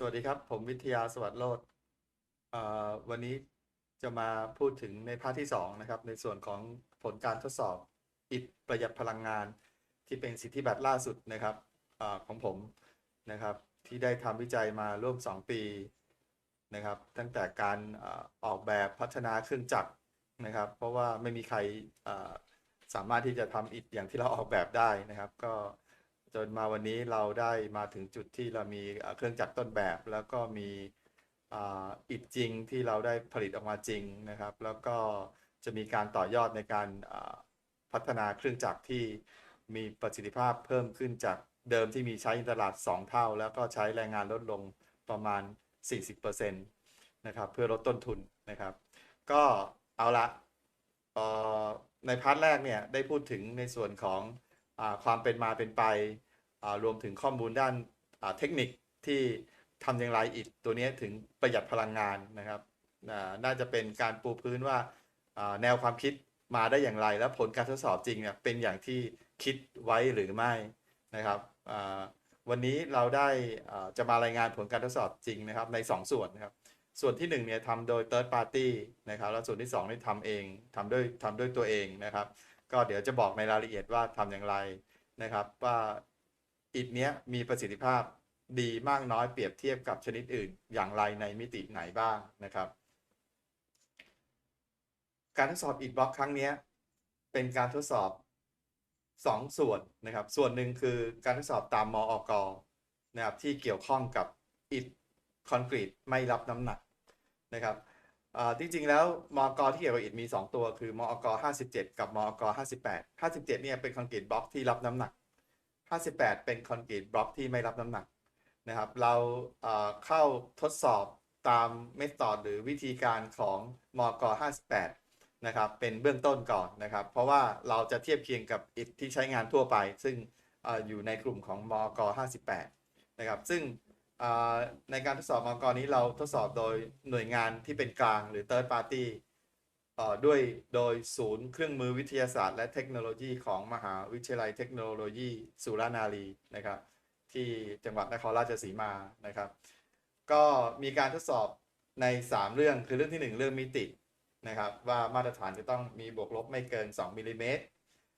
สวัสดีครับ ผมวิทยาสวัสดิ์โรจน์เอ่อวันนี้จะมาพูดถึงในภาคที่สองนะครับ ในส่วนของผลการทดสอบอิฐประหยัดพลังงาน ที่เป็นสิทธิบัตรล่าสุดนะครับอของผมนะครับ ที่ได้ทำวิจัยมาร่วม 2 ปีนะครับ ตั้งแต่การออกแบบพัฒนาเครื่องจักรนะครับ เพราะว่าไม่มีใครสามารถที่จะทำอิฐอย่างที่เราออกแบบได้นะครับ ก็ จนมาวันนี้เราได้มาถึงจุดที่เรามีเครื่องจักรต้นแบบ แล้วก็มีอิฐจริงที่เราได้ผลิตออกมาจริงนะครับ แล้วก็จะมีการต่อยอดในการพัฒนาเครื่องจักรที่มีประสิทธิภาพเพิ่มขึ้นจากเดิมที่มีใช้ตลาด 2 เท่า แล้วก็ใช้แรงงานลดลงประมาณ 40%นะครับเพื่อลดต้นทุนนะครับ ก็เอาละในพาร์ทแรกเนี่ยได้พูดถึงในส่วนของอความเป็นมาเป็นไป รวมถึงข้อมูลด้านเทคนิคที่ทำอย่างไรอิฐตัวนี้ถึงประหยัดพลังงานนะครับน่าจะเป็นการปูพื้นว่าแนวความคิดมาได้อย่างไร และผลการทดสอบจริงเนี่ยเป็นอย่างที่คิดไว้หรือไม่นะครับวันนี้เราได้จะมารายงานผลการทดสอบจริงนะครับใน 2 ส่วนนะครับส่วนที่1เนี่ยทำโดย third party นะครับแล้วส่วนที่2นี่ทำเองทำด้วยทำด้วยตัวเองนะครับ ก็เดี๋ยวจะบอกในรายละเอียดว่าทำอย่างไรนะครับว่า อิฐเนี้ยมีประสิทธิภาพดีมากน้อยเปรียบเทียบกับชนิดอื่น อย่างไรในมิติไหนบ้างนะครับ การทดสอบอิฐบล็อกครั้งนี้เป็นการทดสอบ 2 ส่วนนะครับ ส่วนหนึ่งคือการทดสอบตามมออกนะครับที่เกี่ยวข้องกับอิฐคอนกรีตไม่รับน้ำหนักนะครับจริงๆแล้วมอกที่เกี่ยวกับอิฐมี 2 ตัว คือมอก57 กับมอก58 57เนี่ยเป็นคอนกรีตบล็อกที่รับน้ำหนัก 58 เป็นคอนกรีตบล็อกที่ไม่รับน้ำหนักนะครับ เราเข้าทดสอบตามเมธอดหรือวิธีการของมอก58 นะครับเป็นเบื้องต้นก่อนนะครับ เพราะว่าเราจะเทียบเคียงกับอิฐที่ใช้งานทั่วไป ซึ่งออยู่ในกลุ่มของมก 58 นะครับ ซึ่งในการทดสอบมกนี้เราทดสอบโดยหน่วยงานที่เป็นกลางหรือ third party ด้วยโดยศูนย์เครื่องมือวิทยาศาสตร์และเทคโนโลยีของมหาวิทยาลัยเทคโนโลยีสุรานารีนะครับ ที่จังหวัดนครราชสีมานะครับ ก็มีการทดสอบใน 3 เรื่องคือเรื่องที่ 1 เรื่องมิตินะครับ ว่ามาตรฐานจะต้องมีบวกลบไม่เกิน 2มิลลิเมตร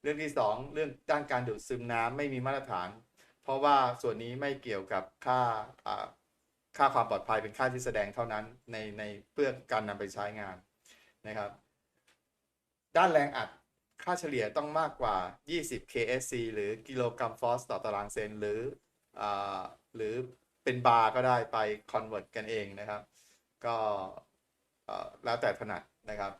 เรื่องที่ 2 เรื่องด้านการดูดซึมน้ำไม่มีมาตรฐาน เพราะว่าส่วนนี้ไม่เกี่ยวกับค่าค่าความปลอดภัยเป็นค่าที่แสดงเท่านั้นในในเพื่อการนำไปใช้งานนะครับ ด้านแรงอัดค่าเฉลี่ยต้องมากกว่า 20 KSC หรือกิโลกรัมฟอสต่อตารางเซนหรืออ่าหรือเป็นบาร์ก็ได้ไปคอนเวิร์ตกันเองนะครับ ก็แล้วแต่ถนัดนะครับ